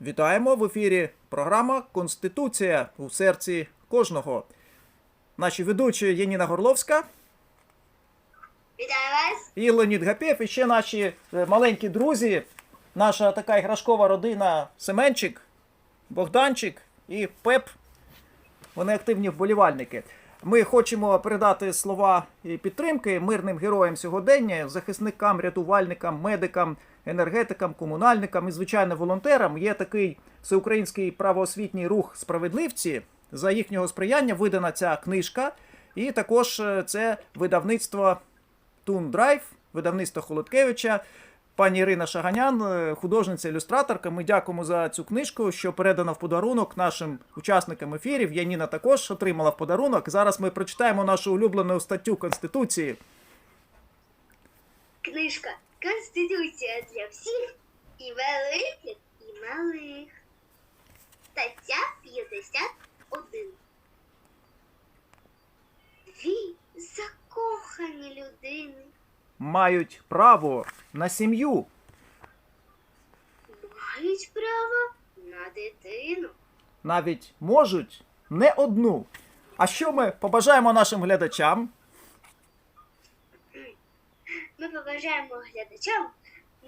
Вітаємо в ефірі програма Конституція у серці кожного. Наші ведучі Єніна Горловська Вітаю вас! і Леонід Гапєв, і ще наші е, маленькі друзі, наша така іграшкова родина Семенчик, Богданчик і Пеп. Вони активні вболівальники. Ми хочемо передати слова і підтримки мирним героям сьогодення, захисникам, рятувальникам, медикам, енергетикам, комунальникам і, звичайно, волонтерам. Є такий всеукраїнський правоосвітній рух справедливці. За їхнього сприяння видана ця книжка. І також е, це видавництво Тун Драйв, видавництво Холодкевича. Пані Ірина Шаганян, е, художниця ілюстраторка. Ми дякуємо за цю книжку, що передана в подарунок нашим учасникам ефірів. Яніна також отримала в подарунок. Зараз ми прочитаємо нашу улюблену статтю Конституції. Книжка Конституція для всіх і великих, і малих. Стаття 51. Дві закохані людини Мають право на сім'ю. мають право на дитину. Навіть можуть не одну. А що ми побажаємо нашим глядачам? Ми побажаємо глядачам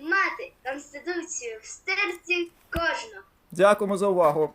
мати Конституцію в серці кожного. Дякуємо за увагу.